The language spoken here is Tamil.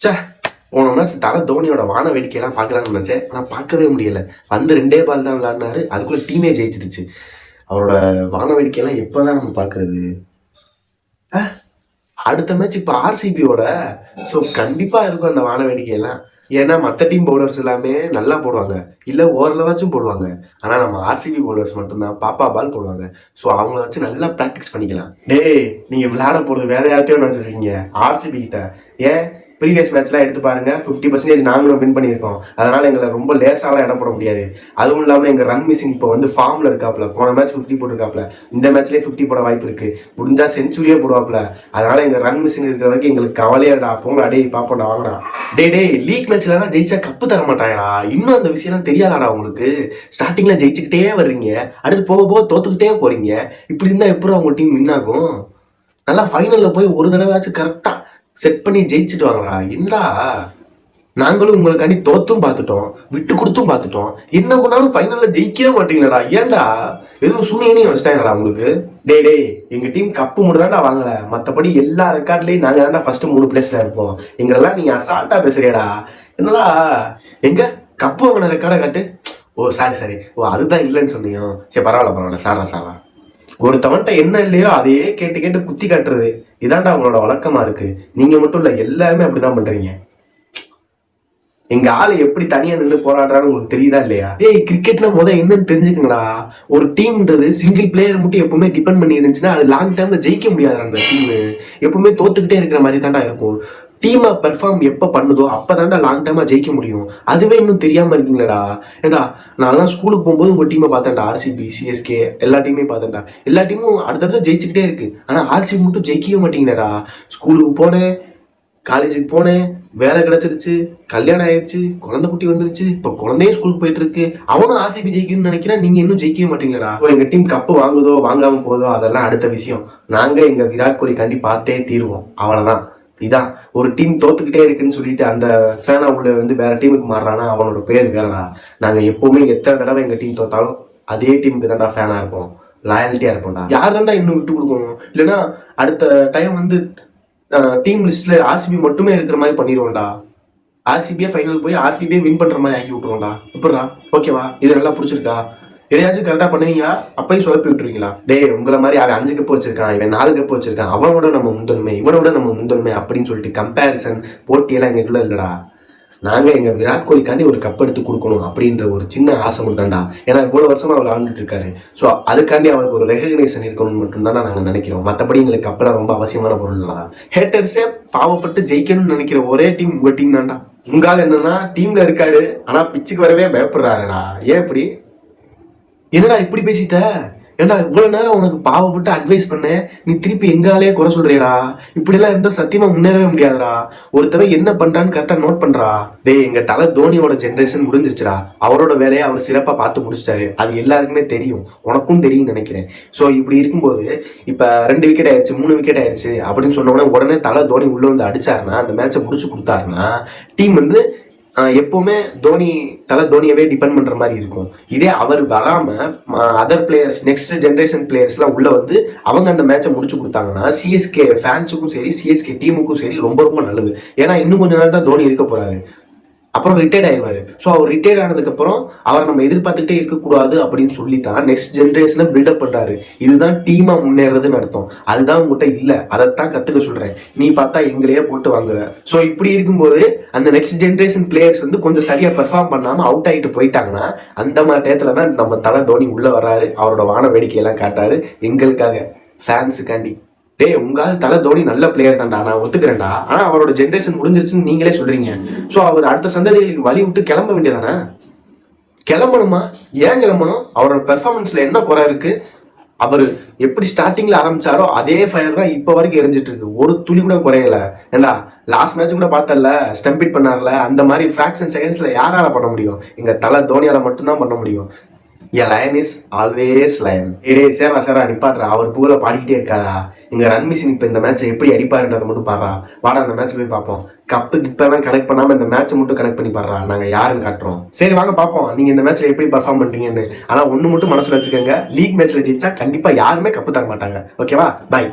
ச்சே போன மேட்ச் தலை தோனியோட வான வேடிக்கையெல்லாம் பார்க்கலாம்னு நினச்சேன். ஆனால் பார்க்கவே முடியல. வந்து ரெண்டே பால் தான் விளாடினாரு அதுக்குள்ளே டீமே ஜெயிச்சிருச்சு அவரோட வான வேடிக்கையெல்லாம் எப்போதான் நம்ம பார்க்கறது? ஆ, அடுத்த மேட்ச் இப்போ ஆர்சிபியோட ஸோ கண்டிப்பாக இருக்கும் அந்த வான வேடிக்கையெல்லாம். ஏன்னா மற்ற டீம் பவுலர்ஸ் எல்லாமே நல்லா போடுவாங்க. இல்லை ஓரளவாச்சும் போடுவாங்க. ஆனால் நம்ம ஆர்சிபி பவுலர்ஸ் மட்டும்தான் பாப்பா பால் போடுவாங்க. ஸோ அவங்கள வச்சு நல்லா ப்ராக்டிஸ் பண்ணிக்கலாம். டேய் நீங்கள் விளையாட போகிறது வேற யார்ட்டையும் நினச்சிருக்கீங்க. ஆர்சிபி கிட்ட. ஏன்? ப்ரீவியஸ் மேட்ச்லாம் எடுத்து பாருங்கள் ஃபிஃப்டி பர்சன்டேஜ் நாங்களும் வின் பண்ணியிருக்கோம். அதனால் எங்களை ரொம்ப லேசாலாம் இடம் போட முடியாது. அதுவும் இல்லாமல் எங்கள் ரன் மிஸ்ஸிங் இப்போ வந்து ஃபார்மில் இருக்காப்ல போன மேட்ச் ஃபிஃப்டி போட்டிருக்காப்ல இந்த மேட்ச்லேயே ஃபிஃப்டி போட வாய்ப்பு இருக்குது முடிஞ்சால் செஞ்சுரியே போடுவாப்ல அதனால் எங்கள் ரன் மிஸ்ஸிங் இருக்கிற வரைக்கும் எங்களுக்கு கவலையாடா போங்கடா டேய் பாப்போம்டா வாங்கடா. டே டே லீக் மேட்ச்ல தான் ஜெயிச்சா கப்பு தர மாட்டாங்கடா இன்னும் அந்த விஷயம்லாம் தெரியாதாடா உங்களுக்கு? ஸ்டார்டிங்கில் ஜெயிச்சுக்கிட்டே வர்றீங்க. அடுத்து போக போக தோத்துக்கிட்டே போகிறீங்க இப்படி இருந்தால் எப்படி அவங்க டீம் வின் ஆகும்? நல்லா ஃபைனலில் போய் ஒரு தடவையாச்சும் கரெக்டாக செட் பண்ணி ஜெயிச்சுட்டு வாங்கடா என்னடா? நாங்களும் உங்களுக்காண்டி தோத்தும் பார்த்துட்டோம் விட்டு கொடுத்தும் பார்த்துட்டோம். என்ன பண்ணாலும் ஃபைனலில் ஜெயிக்கவே மாட்டீங்களடா. ஏன்டா? எதுவும் சூனியனையும் வச்சிட்டாங்கடா உங்களுக்கு. டேய் டேய் எங்கள் டீம் கப்பு மட்டும் தான்டா வாங்கல. மற்றபடி எல்லா ரெக்கார்ட்லேயும் நாங்கள் தான்டா ஃபஸ்ட்டு மூணு பிளேஸில் இருப்போம். எங்களெல்லாம் நீங்கள் அசால்ட்டாக பேசுறியடா. என்னடா? எங்கே? கப்பு வாங்கின ரெக்கார்டை காட்டு. ஓ சாரி சாரி ஓ அதுதான் இல்லைன்னு சொன்னியோ? சரி பரவாயில்ல பரவாயில்ல. சாரா சாரா. ஒருத்தவன்ட்ட என்ன இல்லையோ அதையே கேட்டு கேட்டு குத்தி காட்டுறது. இதான்டா உங்களோட வழக்கமா இருக்கு. நீங்க மட்டும் இல்ல எல்லாருமே அப்படிதான் பண்றீங்க. எங்க ஆளு எப்படி தனியா நின்று போராடுறான்னு உங்களுக்கு தெரியுதா இல்லையா? டேய் கிரிக்கெட்னா முத என்னன்னு தெரிஞ்சுக்கங்களா? ஒரு டீம்ன்றது சிங்கிள் பிளேயர் மட்டும் எப்பவுமே டிபெண்ட் பண்ணி இருந்துச்சுன்னா அது லாங் டைம்ல ஜெயிக்க முடியாது அந்த டீம் எப்பவுமே தோத்துக்கிட்டே இருக்கிற மாதிரி தான்டா இருக்கும். டீமை பெர்ஃபார்ம் எப்போ பண்ணுதோ அப்பதான்டா லாங் டைமா ஜெயிக்க முடியும். அதுவே இன்னும் தெரியாமல் இருக்கீங்களடா. ஏண்டா நான்லாம் ஸ்கூலுக்கு போகும்போது உங்கள் டீமை பார்த்தேன்டா ஆர்சிபி சிஎஸ்கே எல்லா டீமையும் பார்த்தேன்டா. எல்லா டீமும் அடுத்தடுத்து ஜெயிச்சுக்கிட்டே இருக்கு. ஆனால் ஆர்சிபி மட்டும் ஜெயிக்கவே மாட்டேங்கிறடா ஸ்கூலுக்கு போனேன் காலேஜுக்கு போனேன் வேலை கிடைச்சிருச்சு கல்யாணம் ஆயிடுச்சு குழந்தை குட்டி வந்துருச்சு இப்போ குழந்தையும் ஸ்கூலுக்கு போயிட்டு இருக்கு அவனும் ஆர்சிபி ஜெயிக்கணும்னு நினைக்கிறேன் நீங்க இன்னும் ஜெயிக்கவே மாட்டீங்களா இப்போ எங்க டீம் கப்பு வாங்குதோ வாங்காம போதோ அதெல்லாம் அடுத்த விஷயம். நாங்க எங்க விராட் கோலி கண்டி பார்த்தே தீருவோம். அவ்வளவுதான். இதான் ஒரு டீம் தோத்துக்கிட்டே இருக்குன்னு சொல்லிட்டு அந்த ஃபேனா உள்ள வந்து வேற டீமுக்கு மாறுறானா அவனோட பேர் வேறடா. நாங்க எப்பவுமே எத்தனை தடவை எங்க டீம் தோத்தாலும் அதே டீமுக்கு தான்டா ஃபேனா இருப்போம். லாயல்ட்டியா இருப்போம்டா. யார் தான்டா இன்னும் விட்டு கொடுக்கணும்? இல்லைன்னா அடுத்த டைம் வந்து டீம் லிஸ்ட்ல ஆர்சிபி மட்டுமே இருக்கிற மாதிரி பண்ணிடுவோம்டா ஆர்சிபியே ஃபைனல் போய் ஆர்சிபியே வின் பண்ற மாதிரி ஆக்கி விட்டுருவோம்டா. எப்படிடா ஓகேவா இது நல்லா பிடிச்சிருக்கா? எதையாச்சும் கரெக்டாக பண்ணுவீங்க அப்பயும் சொதப்பி விட்டுருவீங்களா? டே உங்களை மாதிரி அவன் அஞ்சு கப்பு வச்சிருக்கான் இவன் நாலு கப்பு வச்சிருக்கான் அவனோட நம்ம முந்தன்மை இவனோட நம்ம முந்தன்மை அப்படின்னு சொல்லிட்டு கம்பேரிசன் போட்டியெல்லாம் எங்களுக்குள்ள இல்லடா. நாங்கள் எங்கள் விராட் கோலிக்காண்டி ஒரு கப் எடுத்து கொடுக்கணும் அப்படின்ற ஒரு சின்ன ஆசை மட்டும்தான்டா. ஏன்னா இவ்வளோ வருஷமாக அவர் ஆண்டுட்டு இருக்காரு. ஸோ அதுக்காண்டி அவருக்கு ஒரு ரெகக்னேஷன் இருக்கணும்னு மட்டும்தான் நாங்கள் நினைக்கிறோம். மற்றபடி எங்களுக்கு கப்பெல்லாம் ரொம்ப அவசியமான பொருள் தான் ஹேட்டர்ஸே பாவப்பட்டு ஜெயிக்கணும்னு நினைக்கிற ஒரே டீம் உங்கள் டீம் தான்டா. உங்களால் என்னன்னா டீம்ல இருக்காரு ஆனால் பிச்சுக்கு வரவே பயப்படுறாருடா. ஏன் இப்படி? என்னடா இப்படி பேசிட்ட? ஏன்டா இவ்வளவு நேரம் உனக்கு பாவப்பட்டு அட்வைஸ் பண்ணேன் நீ திருப்பி எங்காலே குறை சொல்றியடா? இப்படி எல்லாம் இருந்தா சத்தியமா முன்னேறவே முடியாதுடா. ஒருத்தவன் என்ன பண்றான்னு கரெக்டா நோட் பண்றா. டேய் எங்க தலை தோனியோட ஜென்ரேஷன் முடிஞ்சிருச்சுடா. அவரோட வேலையை அவர் சிறப்பா பார்த்து முடிச்சிட்டாரு. அது எல்லாருக்குமே தெரியும். உனக்கும் தெரியும் நினைக்கிறேன். ஸோ இப்படி இருக்கும்போது இப்ப ரெண்டு விக்கெட் ஆயிடுச்சு மூணு விக்கெட் ஆயிடுச்சு அப்படின்னு சொன்ன உடனே உடனே தலை தோனி உள்ள வந்து அடிச்சாருன்னா அந்த மேட்சை முடிச்சு கொடுத்தாருன்னா டீம் வந்து எப்போவுமே தோனி தலை தோனியவே டிபெண்ட் பண்ணுற மாதிரி இருக்கும். இதே அவர் வராமல் அதர் பிளேயர்ஸ் நெக்ஸ்ட் ஜென்ரேஷன் பிளேயர்ஸ்லாம் உள்ளே வந்து அவங்க அந்த மேட்சை முடிச்சு கொடுத்தாங்கன்னா சிஎஸ்கே ஃபேன்ஸுக்கும் சரி சிஎஸ்கே டீமுக்கும் சரி ரொம்ப ரொம்ப நல்லது. ஏன்னா இன்னும் கொஞ்ச நாள் தான் தோனி இருக்க போகிறாரு அப்புறம் ரிட்டையர்ட் ஆயிடுவார் ஸோ அவர் ரிட்டையர்ட் ஆனதுக்கப்புறம் அவர் அவரை நம்ம எதிர்பார்த்துக்கிட்டே இருக்கக்கூடாது அப்படின்னு சொல்லி தான் நெக்ஸ்ட் ஜென்ரேஷனை பில்டப் பண்ணுறாரு இதுதான் டீமாக முன்னேறதுன்னு அர்த்தம். அதுதான் உங்ககிட்ட இல்லை. அதைத்தான் கற்றுக்க சொல்கிறேன் நீ பார்த்தா எங்களையே போட்டு வாங்குற. ஸோ இப்படி இருக்கும்போது அந்த நெக்ஸ்ட் ஜென்ரேஷன் பிளேயர்ஸ் வந்து கொஞ்சம் சரியாக பெர்ஃபார்ம் பண்ணாமல் அவுட் ஆகிட்டு போயிட்டாங்கன்னா அந்த மாதிரி டயத்தில் தான் நம்ம தலை தோனி உள்ளே வராரு அவரோட வான வேடிக்கையெல்லாம் காட்டுறாரு. எங்களுக்காக ஃபேன்ஸுக்காண்டி டேய் உங்கால் தலை தோனி நல்ல பிளேயர் தான்டா நான் ஒத்துக்கிறேன்டா. ஆனா அவரோட ஜென்ரேஷன் முடிஞ்சிருச்சுன்னு நீங்களே சொல்றீங்க. ஸோ அவர் அடுத்த சந்ததிகளுக்கு வழி விட்டு கிளம்ப வேண்டியதானே? கிளம்பணுமா? ஏன் கிளம்பணும்? அவரோட பெர்ஃபார்மன்ஸ்ல என்ன குறை இருக்கு? அவர் எப்படி ஸ்டார்டிங்ல ஆரம்பிச்சாரோ அதே ஃபயர் தான் இப்போ வரைக்கும் எரிஞ்சிட்டு இருக்கு. ஒரு துளி கூட குறையல. ஏண்டா லாஸ்ட் மேட்ச் கூட பார்த்தல ஸ்டம்பிட் பண்ணார்ல. அந்த மாதிரி ஃபிராக்ஷன் செகண்ட்ஸ்ல யாரால பண்ண முடியும்? எங்க தலை தோனியால மட்டும்தான் பண்ண முடியும். A lion is always lion ஏடே சேரா சேரா நிப்பாடுறா அவர் புகழ பாடிக்கிட்டே இருக்காரா? எங்கள் ரன் மிஷின் இப்போ இந்த மேட்ச்சை எப்படி அடிப்பாருன்றதை மட்டும் பாடுறா. வாடா அந்த மேட்ச் போய் பார்ப்போம். கப்பு கிப்பெல்லாம் கனெக்ட் பண்ணாமல் இந்த மேட்ச்சை மட்டும் கனெக்ட் பண்ணி பாடுறா. நாங்கள் யாருன்னு காட்டுறோம். சரி வாங்க பார்ப்போம். நீங்கள் இந்த மேட்ச்சில் எப்படி பர்ஃபார்ம் பண்ணுறீங்கன்னு ஆனால் ஒன்று மட்டும் மனசில் வச்சுக்கோங்க. லீக் மேட்ச்சில் ஜெயிச்சா கண்டிப்பாக யாருமே கப்பு தர மாட்டாங்க. ஓகேவா பை